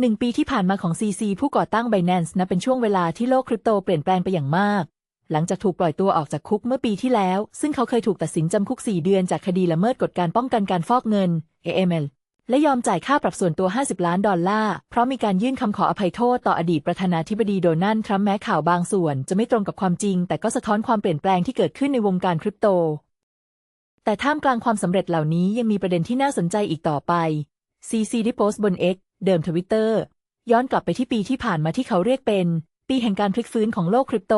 หนึ่งปีที่ผ่านมาของ CC ผู้ก่อตั้ง Binance นับเป็นช่วงเวลาที่โลกคริปโตเปลี่ยนแปลงไปอย่างมาก หลังจากถูกปล่อยตัวออกจากคุกเมื่อปีที่แล้ว ซึ่งเขาเคยถูกตัดสินจำคุก 4 เดือนจากคดีละเมิดกฎการป้องกันการฟอกเงิน AML และยอมจ่ายค่าปรับส่วนตัว 50 ล้านดอลลาร์ เพราะมีการยื่นคำขออภัยโทษต่ออดีตประธานาธิบดีโดนัลด์ทรัมป์แม้ข่าวบางส่วนจะไม่ตรงกับความจริง แต่ก็สะท้อนความเปลี่ยนแปลงที่เกิดขึ้นในวงการคริปโต แต่ท่ามกลางความสำเร็จเหล่านี้ยังมีประเด็นที่น่าสนใจอีกต่อไป CC ได้โพสต์บน X เดิมทวิตเตอร์ย้อนกลับไปที่ปีที่ผ่านมาที่เขาเรียกเป็น ปีแห่งการพลิกฟื้นของโลกคริปโต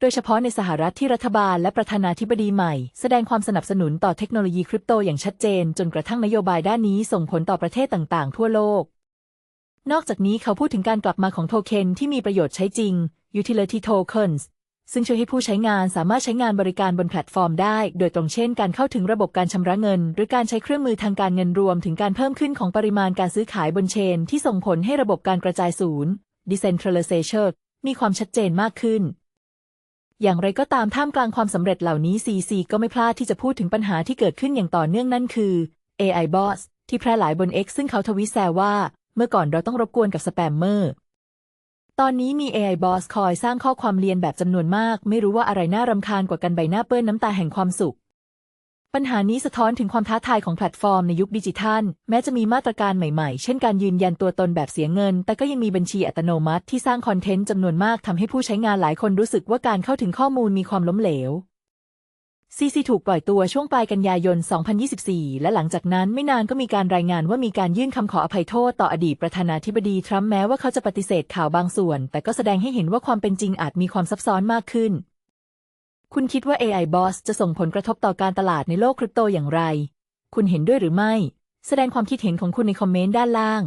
โดยเฉพาะในสหรัฐที่รัฐบาลและประธานาธิบดีใหม่ แสดงความสนับสนุนต่อเทคโนโลยีคริปโตอย่างชัดเจน จนกระทั่งนโยบายด้านนี้ส่งผลต่อประเทศต่างๆ ทั่วโลก นอกจากนี้เขาพูดถึงการกลับมาของโทเค็นที่มีประโยชน์ใช้จริง utility tokens ซึ่งช่วยให้ผู้ใช้งานสามารถใช้งานบริการบนแพลตฟอร์มได้ โดยตรงเช่นการเข้าถึงระบบการชำระเงิน หรือการใช้เครื่องมือทางการเงินรวมถึงการเพิ่มขึ้นของปริมาณการซื้อขายบนเชน ที่ส่งผลให้ระบบการกระจายศูนย์ decentralization มีความชัดเจนมากขึ้น อย่างไรก็ตามท่ามกลางความสำเร็จเหล่านี้ CC ก็ไม่พลาดที่จะพูดถึงปัญหาที่เกิดขึ้นอย่างต่อเนื่องนั่นคือ AI bots ที่แพร่หลายบน X ซึ่งเขาทวิตแซวว่า เมื่อก่อนเราต้องรบกวนกับสแปมเมอร์ ตอนนี้มี AI boss คอยสร้างข้อความเรียนแบบจำนวนมาก ไม่รู้ว่าอะไรน่ารำคาญกว่ากันใบหน้าเปื้อนน้ำตาแห่งความสุข ปัญหานี้สะท้อนถึงความท้าทายของแพลตฟอร์มในยุคดิจิทัล แม้จะมีมาตรการใหม่ๆ เช่นการยืนยันตัวตนแบบเสียเงิน แต่ก็ยังมีบัญชีอัตโนมัติที่สร้างคอนเทนต์จำนวนมากทำให้ผู้ใช้งานหลายคนรู้สึกว่าการเข้าถึงข้อมูลมีความล้มเหลว CC ถูกปล่อยตัวช่วงปลายกันยายน 2024 และหลังจากนั้นไม่นานก็มีการรายงานว่ามีการยื่นคำขออภัยโทษต่ออดีตประธานาธิบดีทรัมป์แม้ว่าเขาจะปฏิเสธข่าวบางส่วน แต่ก็แสดงให้เห็นว่าความเป็นจริงอาจมีความซับซ้อนมากขึ้น คุณคิดว่า AI Boss จะส่งผลกระทบต่อการตลาดในโลกคริปโตอย่างไร คุณเห็นด้วยหรือไม่ แสดงความคิดเห็นของคุณในคอมเมนต์ด้านล่าง